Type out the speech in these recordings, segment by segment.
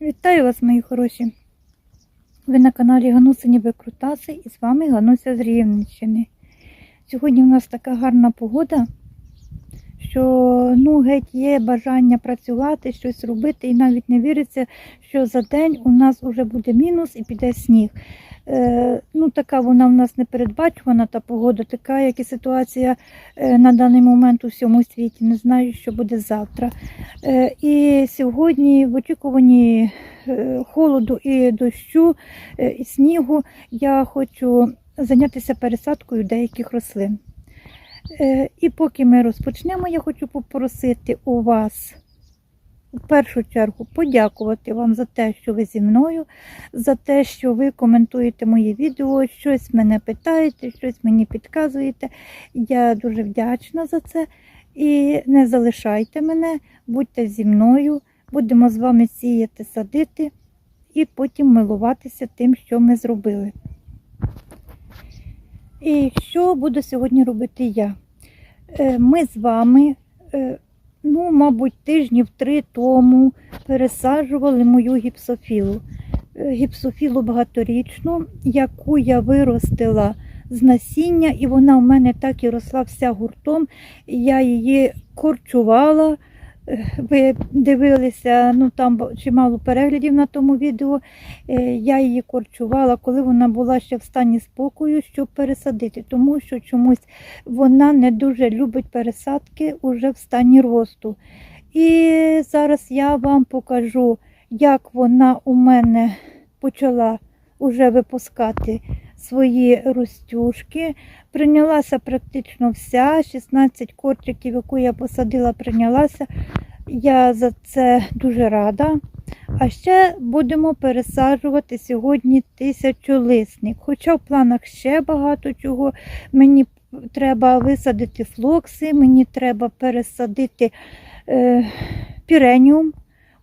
Вітаю вас, мої хороші. Ви на каналі Гануси Ніби Крутаси і з вами Гануся з Рівненщини. Сьогодні у нас така гарна погода, що ну, геть є бажання працювати, щось робити, і навіть не віриться, що за день у нас вже буде мінус і піде сніг. Е, ну, така вона в нас непередбачувана, та погода, така, як і ситуація е, на даний момент у всьому світі. Не знаю, що буде завтра. Е, і сьогодні в очікуванні е, холоду і дощу, е, і снігу я хочу зайнятися пересадкою деяких рослин. Е, І поки ми розпочнемо, я хочу попросити у вас в першу чергу подякувати вам за те, що ви зі мною, за те, що ви коментуєте мої відео, щось мене питаєте, щось мені підказуєте. Я дуже вдячна за це. І не залишайте мене, будьте зі мною, будемо з вами сіяти, садити і потім милуватися тим, що ми зробили. І що буду сьогодні робити я? Е, Ми з вами, е, ну, мабуть, тижнів три тому пересаджували мою гіпсофілу. Е, Гіпсофілу багаторічну, яку я виростила з насіння, і вона в мене так і росла вся гуртом. Я її корчувала. Е, Ви дивилися, ну там чимало переглядів на тому відео. Е, Я її корчувала, коли вона була ще в стані спокою, щоб пересадити, тому що чомусь вона не дуже любить пересадки уже в стані росту. І зараз я вам покажу, як вона у мене почала уже випускати свої ростюшки. Прийнялася практично вся, 16 корчиків, яку я посадила, прийнялася. Я за це дуже рада. А ще будемо пересаджувати сьогодні тисячолисник. Хоча в планах ще багато чого. Мені треба висадити флокси, мені треба пересадити е, піреніум.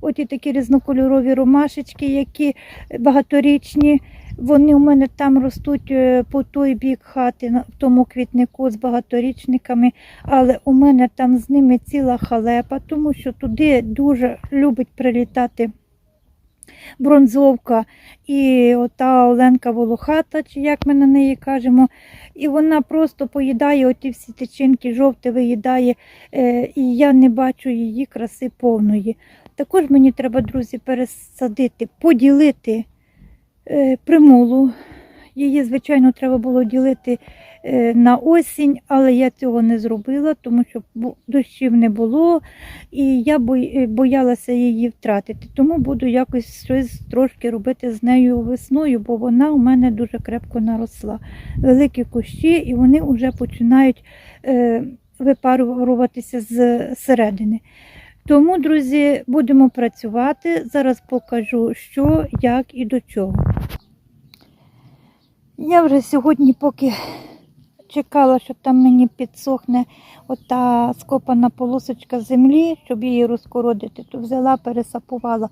От такі різнокольорові ромашечки, які багаторічні. Вони у мене там ростуть е, по той бік хати, в тому квітнику з багаторічниками, але у мене там з ними ціла халепа, тому що туди дуже любить прилітати бронзовка і ота Оленка Волохата, чи як ми на неї кажемо. І вона просто поїдає оті всі тичинки, жовте виїдає, е, і я не бачу її краси повної. Також мені треба, друзі, пересадити, поділити примулу. Її, звичайно, треба було ділити е, на осінь, але я цього не зробила, тому що дощів не було, і я е, боялася її втратити. Тому буду якось щось трошки робити з нею весною, бо вона у мене дуже крепко наросла. Великі кущі, і вони вже починають е, випаруватися з середини. Тому, друзі, будемо працювати. Зараз покажу, що, як і до чого. Я вже сьогодні, поки чекала, що там мені підсохне ота скопана полосочка землі, щоб її розкородити, то взяла, пересапувала.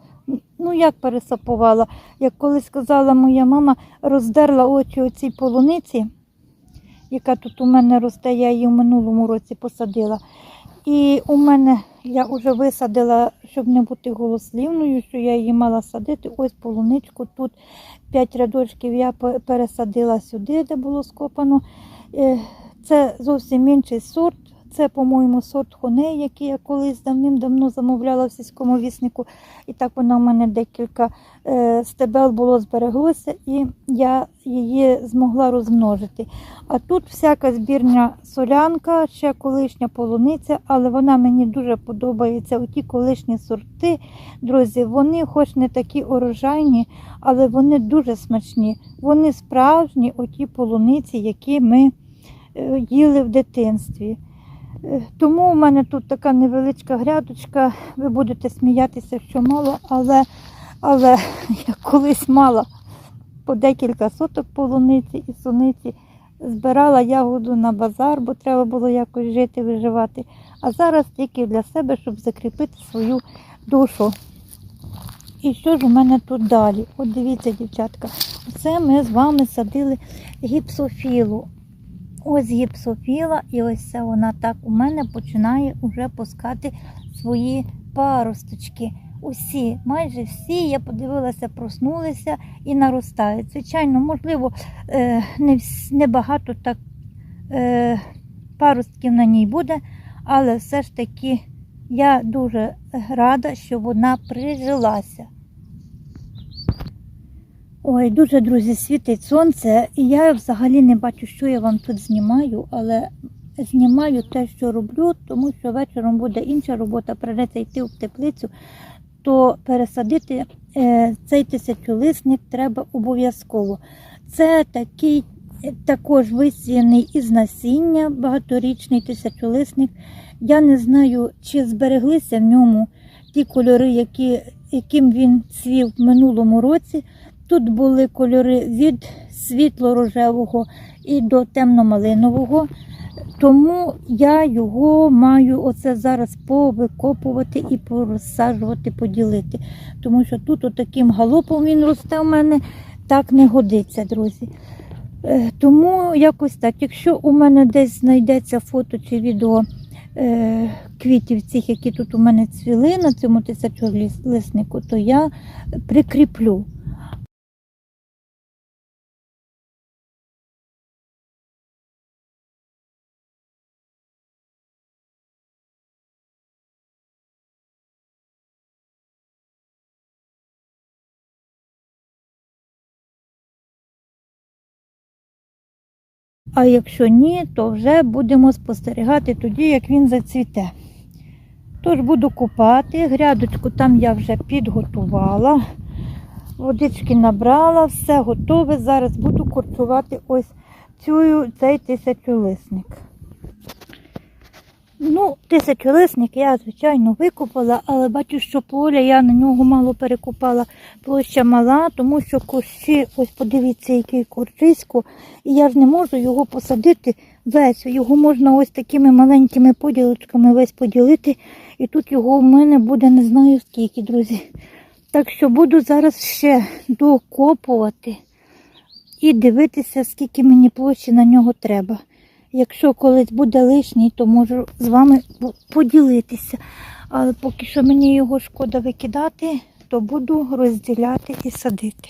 Ну, як пересапувала? Як колись сказала моя мама, роздерла очі оцій полуниці, яка тут у мене росте, я її в минулому році посадила. І у мене я вже висадила, щоб не бути голослівною, що я її мала садити. Ось полуничку. Тут п'ять рядочків я пе- пересадила сюди, де було скопано. Е, Це зовсім інший сорт. Це, по-моєму, сорт хоней, який я колись давним-давно замовляла в сільському віснику. І так вона в мене декілька е, стебел було збереглося, і я її змогла розмножити. А тут всяка збірня солянка, ще колишня полуниця, але вона мені дуже подобається. Оті колишні сорти, друзі, вони хоч не такі урожайні, але вони дуже смачні. Вони справжні, оті полуниці, які ми е, їли в дитинстві. Е, Тому у мене тут така невеличка грядочка. Ви будете сміятися, що мало, але, але я колись мала по декілька соток полуниці і суниці. Збирала ягоду на базар, бо треба було якось жити, виживати. А зараз тільки для себе, щоб закріпити свою душу. І що ж у мене тут далі? От дивіться, дівчатка, оце ми з вами садили гіпсофілу. Ось гіпсофіла, і ось це вона так у мене починає вже пускати свої паросточки. усі, майже всі, я подивилася, проснулися і наростають. Звичайно, можливо, е, не, вс- не багато так е, паростків на ній буде, але все ж таки я дуже рада, що вона прижилася. Ой, дуже, друзі, світить сонце, і я взагалі не бачу, що я вам тут знімаю, але знімаю те, що роблю, тому що вечором буде інша робота, придеться йти в теплицю, то пересадити е, цей тисячолисник треба обов'язково. Це такий е, також висіяний із насіння, багаторічний тисячолисник. Я не знаю, чи збереглися в ньому ті кольори, які, яким він цвів в минулому році. Тут були кольори від світло-рожевого і до темно-малинового. Тому я його маю оце зараз повикопувати і порозсаджувати, поділити. Тому що тут отаким галопом він росте в мене, так не годиться, друзі. Е, Тому якось так. Якщо у мене десь знайдеться фото чи відео е, квітів цих, які тут у мене цвіли на цьому тисячолиснику, то я прикріплю. А якщо ні, то вже будемо спостерігати тоді, як він зацвіте. Тож буду купати, грядочку там я вже підготувала, водички набрала, все готове. Зараз буду корчувати ось цю, цей тисячолисник. Ну, тисячолисник я, звичайно, викопала, але бачу, що поля я на нього мало перекопала. Площа мала, тому що кущі, ось подивіться, який корчисько, і я ж не можу його посадити весь. Його можна ось такими маленькими поділочками весь поділити. І тут його в мене буде не знаю скільки, друзі. Так що буду зараз ще докопувати і дивитися, скільки мені площі на нього треба. Якщо колись буде лишній, то можу з вами поділитися. Але поки що мені його шкода викидати, то буду розділяти і садити.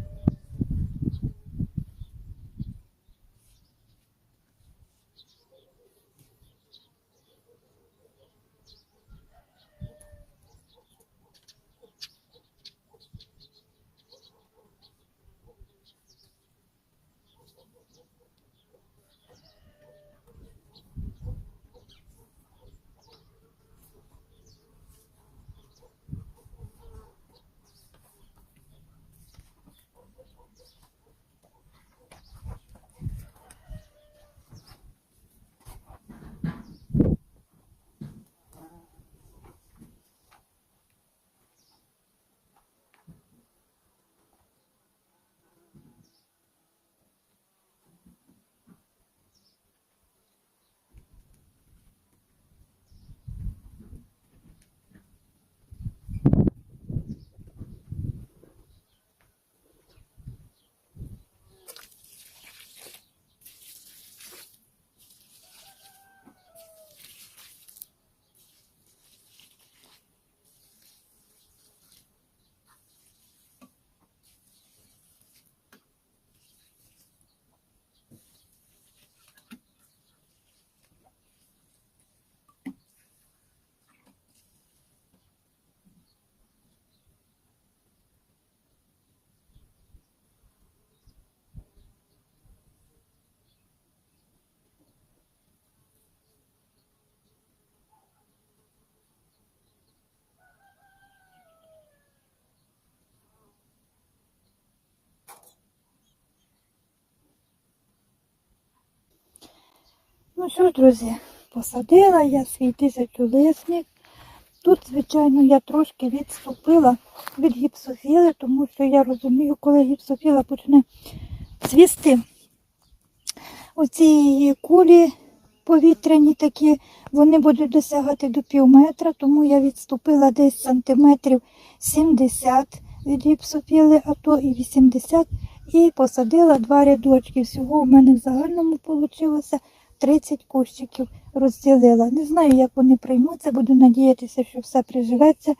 Ну що ж, друзі, посадила я свій тисячолисник. Тут, звичайно, я трошки відступила від гіпсофіли, тому що я розумію, коли гіпсофіла почне цвісти, оці її кулі повітряні такі, вони будуть досягати до пів метра, тому я відступила десь сантиметрів 70 від гіпсофіли, а то і 80, і посадила два рядочки. Всього в мене в загальному вийшло 30 кущиків розділила. Не знаю, як вони приймуться, буду надіятися, що все приживеться.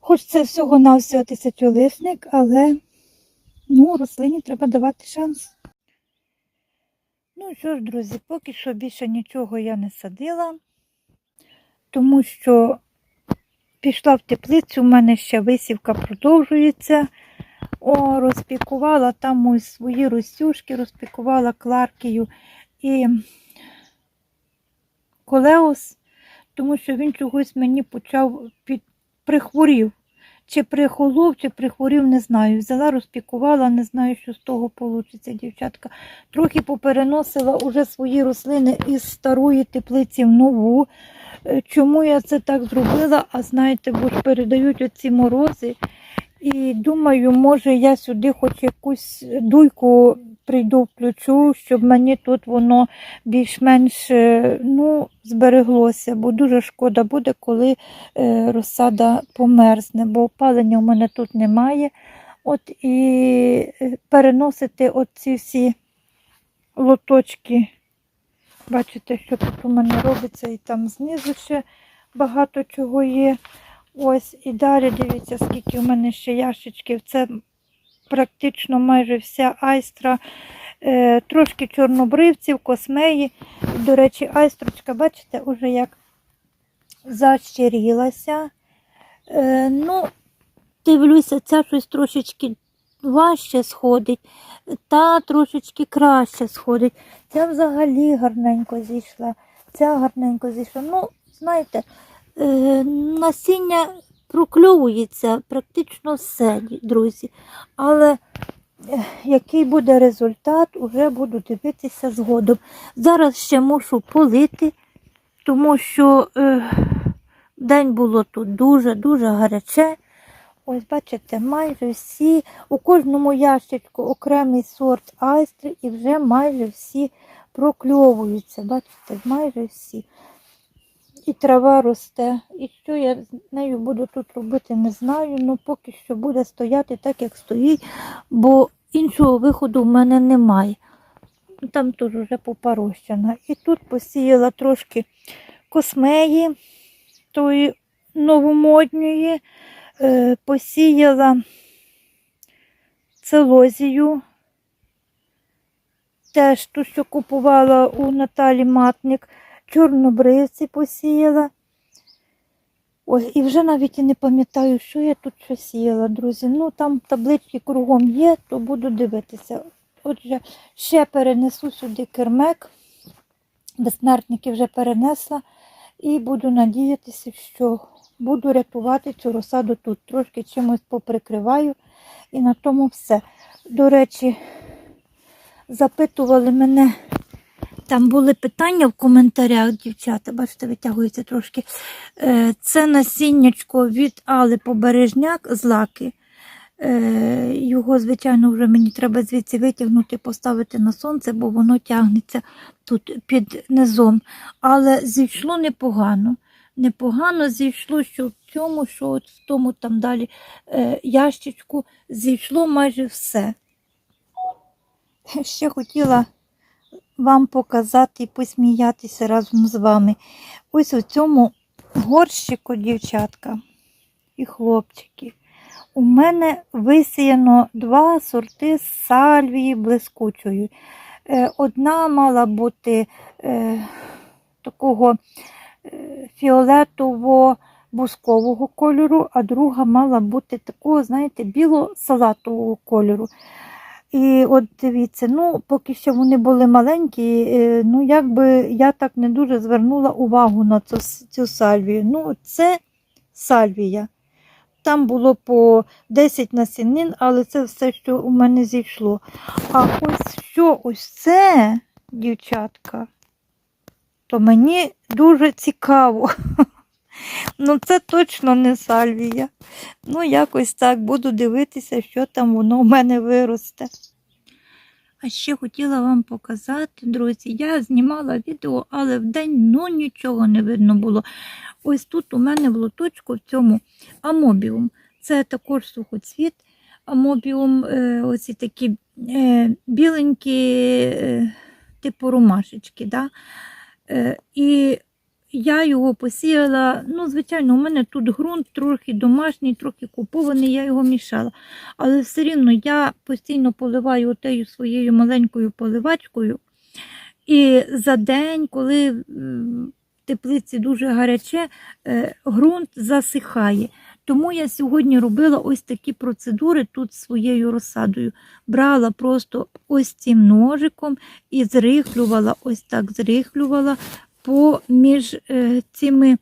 Хоч це всього-навсього тисячолисник, але ну, рослині треба давати шанс. Ну що ж, друзі, поки що більше нічого я не садила, тому що пішла в теплицю, у мене ще висівка продовжується. О, розпікувала там мої свої ростюшки, розпікувала кларкію і колеус, тому що він чогось мені почав під прихворів. Чи прихолов, чи прихворів, не знаю. Взяла, розпікувала, не знаю, що з того вийде, дівчатка. Трохи попереносила уже свої рослини із старої теплиці в нову. Е, Чому я це так зробила? А знаєте, бо ж передають оці морози. І думаю, може я сюди хоч якусь дуйку прийду включу, щоб мені тут воно більш-менш е, ну, збереглося, бо дуже шкода буде, коли е, розсада померзне, бо опалення у мене тут немає. От і е, переносити оці всі лоточки. Бачите, що тут у мене робиться, і там знизу ще багато чого є. Ось і далі дивіться, скільки у мене ще ящичків. Це практично майже вся айстра, е, трошки чорнобривців, космеї. До речі, айстрочка, бачите, уже як защирілася. Е, ну, дивлюся, ця щось трошечки важче сходить, та трошечки краще сходить. Ця взагалі гарненько зійшла. Ця гарненько зійшла. Ну, знаєте, насіння прокльовується практично все, друзі. Але е, який буде результат, уже буду дивитися згодом. Зараз ще мушу полити, тому що е, день було тут дуже-дуже гаряче. Ось, бачите, майже всі, у кожному ящичку окремий сорт айстри і вже майже всі прокльовуються. Бачите, майже всі. І трава росте. І що я з нею буду тут робити, не знаю. Ну поки що буде стояти так, як стоїть, бо іншого виходу в мене немає. Там теж вже попарощена. І тут посіяла трошки космеї тої новомодньої, е, посіяла целозію. Теж ту, що купувала у Наталі Матник чорнобривці посіяла. Ой, і вже навіть і не пам'ятаю, що я тут ще сіяла, друзі. Ну, там таблички кругом є, то буду дивитися. Отже, ще перенесу сюди кермек. Безсмертники вже перенесла. І буду надіятися, що буду рятувати цю розсаду тут. Трошки чимось поприкриваю. І на тому все. До речі, запитували мене. Там були питання в коментарях, дівчата, бачите, витягується трошки. Е, Це насіннячко від Али Побережняк з лаки. Е, Його, звичайно, вже мені треба звідси витягнути, поставити на сонце, бо воно тягнеться тут під низом. Але зійшло непогано. Непогано зійшло, що в цьому, що от в тому там далі е, ящичку зійшло майже все. Ще хотіла вам показати і посміятися разом з вами. Ось у цьому горщику, дівчатка і хлопчики. У мене висіяно два сорти сальвії блискучої. Е, Одна мала бути е, такого е, фіолетово-бускового кольору, а друга мала бути такого, знаєте, біло-салатового кольору. І от дивіться, ну, поки що вони були маленькі, е, ну, якби я так не дуже звернула увагу на цю, цю сальвію. Ну, це сальвія. Там було по 10 насінин, але це все, що у мене зійшло. А ось що ось це, дівчатка, то мені дуже цікаво. Ну, це точно не сальвія. Ну, якось так буду дивитися, що там воно в мене виросте. А ще хотіла вам показати, друзі, я знімала відео, але вдень ну, нічого не видно було. Ось тут у мене в лоточку в цьому амобіум. Це також сухоцвіт. Амобіум, е, оці такі е, біленькі, е, типу ромашечки. Да? Е, і я його посіяла. Ну, звичайно, у мене тут ґрунт трохи домашній, трохи купований, я його мішала. Але все рівно я постійно поливаю отею своєю маленькою поливачкою. І за день, коли в теплиці дуже гаряче, е, ґрунт засихає. Тому я сьогодні робила ось такі процедури тут своєю розсадою. Брала просто ось цим ножиком і зрихлювала, ось так зрихлювала поміж е, цими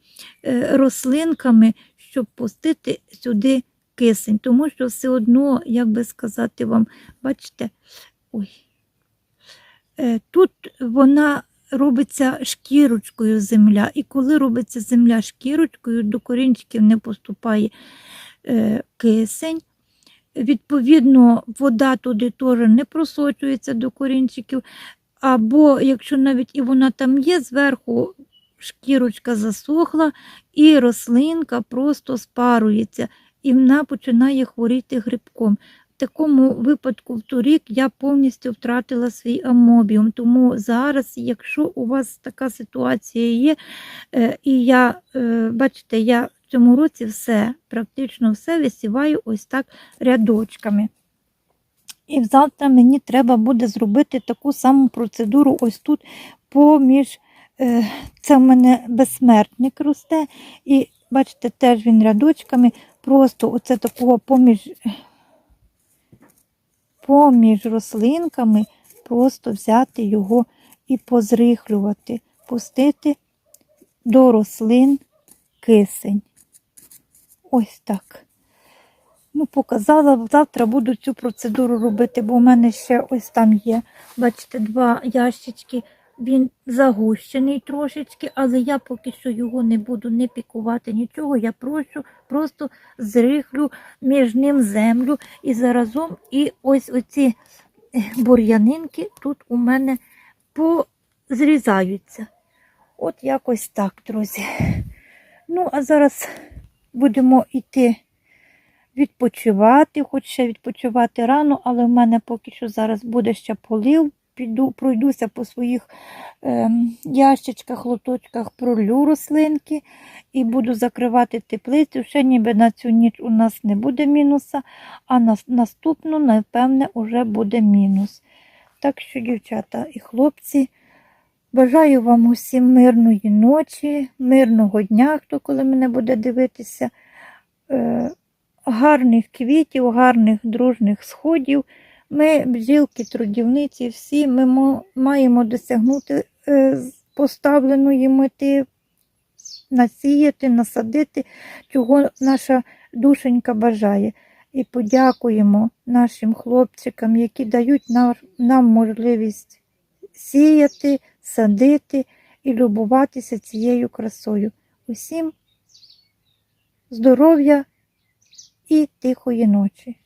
е, рослинками, щоб пустити сюди кисень. Тому що все одно, як би сказати вам, бачите, ой, е, тут вона робиться шкірочкою земля. І коли робиться земля шкірочкою, до корінчиків не поступає кисень. Відповідно, вода туди теж не просочується до корінчиків. Або якщо навіть і вона там є, зверху шкірочка засохла, і рослинка просто спарується, і вона починає хворіти грибком. В такому випадку в торік я повністю втратила свій амобіум. Тому зараз, якщо у вас така ситуація є, е, і я, е, бачите, я в цьому році все, практично все висіваю ось так рядочками. І завтра мені треба буде зробити таку саму процедуру ось тут поміж. е, Це в мене безсмертник росте. І бачите, теж він рядочками. Просто оце такого поміж, поміж рослинками, просто взяти його і позрихлювати, пустити до рослин кисень. Ось так. Ну, показала, завтра буду цю процедуру робити, бо в мене ще ось там є, бачите, два ящички. Він загущений трошечки, але я поки що його не буду не пікувати нічого. Я прошу, просто зрихлю між ним землю і заразом і ось оці е, бур'янинки тут у мене позрізаються. От якось так, друзі. Ну, а зараз будемо йти відпочивати, хоч ще відпочивати рано, але в мене поки що зараз буде ще полив. Піду, пройдуся по своїх ем, ящичках, лоточках, пролю рослинки і буду закривати теплицю. Ще ніби на цю ніч у нас не буде мінуса, а на наступну, напевне, вже буде мінус. Так що, дівчата і хлопці, бажаю вам усім мирної ночі, мирного дня, хто коли мене буде дивитися. Е, гарних квітів, гарних дружних сходів. Ми, бджілки, трудівниці, всі ми маємо досягнути е, поставленої мети, насіяти, насадити, чого наша душенька бажає. І подякуємо нашим хлопчикам, які дають нам, нам можливість сіяти, садити і любуватися цією красою. Усім здоров'я і тихої ночі.